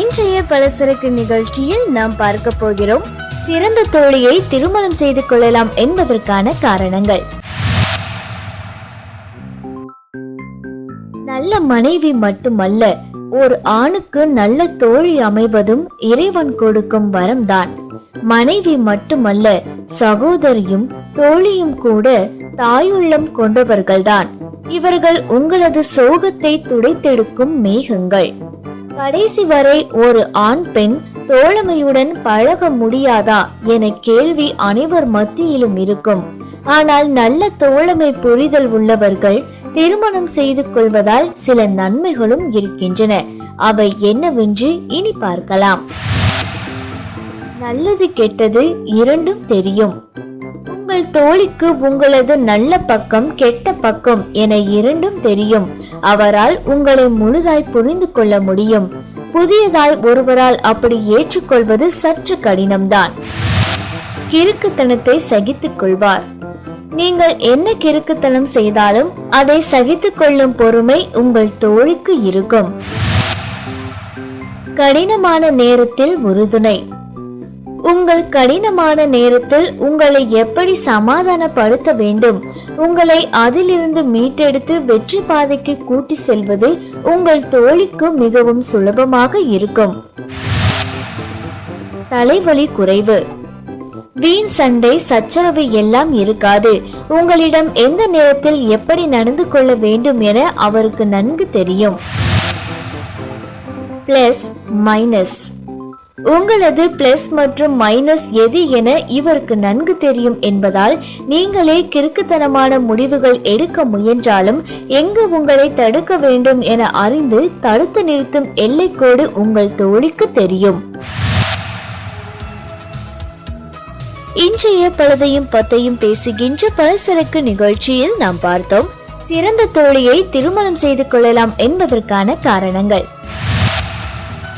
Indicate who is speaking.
Speaker 1: இன்றைய பலசரக்கு நிகழ்ச்சியில் நாம் பார்க்க போகிறோம். சிறந்த தோழியை திருமணம் செய்து கொள்ளலாம் என்பதற்கான காரணங்கள். நல்ல மனைவி மட்டுமல்ல ஒரு ஆணுக்கு நல்ல தோழி அமைவதும் இறைவன் கொடுக்கும் வரம்தான். மனைவி மட்டுமல்ல சகோதரியும் தோழியும் கூட தாயுள்ளம் கொண்டவர்கள்தான். இவர்கள் உங்களது சோகத்தை துடைத்தெடுக்கும் மேகங்கள். கடைசி வரை ஒரு ஆண் பெண் தோழமையுடன் பழக முடியாதா என கேள்வி அனைவர் மத்தியிலும் இருக்கும். ஆனால் நல்ல தோழமை புரிதல் உள்ளவர்கள் திருமணம் செய்து கொள்வதால் சில நன்மைகளும் இருக்கின்றன. அவை என்னவென்று இனி பார்க்கலாம். நல்லது கெட்டது இரண்டும் தெரியும். உங்கள் தோழிக்கு உங்களது நல்ல பக்கம் கெட்ட பக்கம் என இரண்டும் தெரியும். அவரால் உங்களை முழுதாய் புரிந்து கொள்ள முடியும். புதியதாய் ஒருவரால் அப்படி ஏற்றுக்கொள்வது சற்று கடினம்தான். கிறுக்குத்தனத்தை சகித்துக் கொள்வார். நீங்கள் என்ன கிறுக்குத்தனம் செய்தாலும் அதை சகித்துக் கொள்ளும் பொறுமை உங்கள் தோழிக்கு இருக்கும். கடினமான நேரத்தில் உறுதுணை. உங்கள் கடினமான நேரத்தில் உங்களை எப்படி சமாதானப்படுத்த வேண்டும்? உங்களை அதிலிருந்து மீட்டெடுத்து வெற்றி பாதைக்கு கூட்டி செல்வது உங்கள் தோழிக்கு மிகவும் சுலபமாக இருக்கும். தலைவலி குறைவு. வீண் சண்டை சச்சரவு எல்லாம் இருக்காது. உங்களிடம் எந்த நேரத்தில் எப்படி நடந்து கொள்ள வேண்டும் என அவருக்கு நன்கு தெரியும். Plus minus. உங்களது பிளஸ் மற்றும் மைனஸ் எது என இவருக்கு நன்கு தெரியும் என்பதால் நீங்களே கிறுக்குத்தனமான முடிவுகள் எடுக்க முயன்றாலும் எங்கு உங்களை தடுக்க வேண்டும் என அறிந்து தடுத்து நிறுத்தும் எல்லைக்கோடு உங்கள் தோழிக்கு தெரியும். இன்றைய பழதையும் பத்தையும் பேசுகின்ற பழசரக்கு நிகழ்ச்சியில் நாம் பார்த்தோம். சிறந்த தோழியை திருமணம் செய்து கொள்ளலாம் என்பதற்கான காரணங்கள்.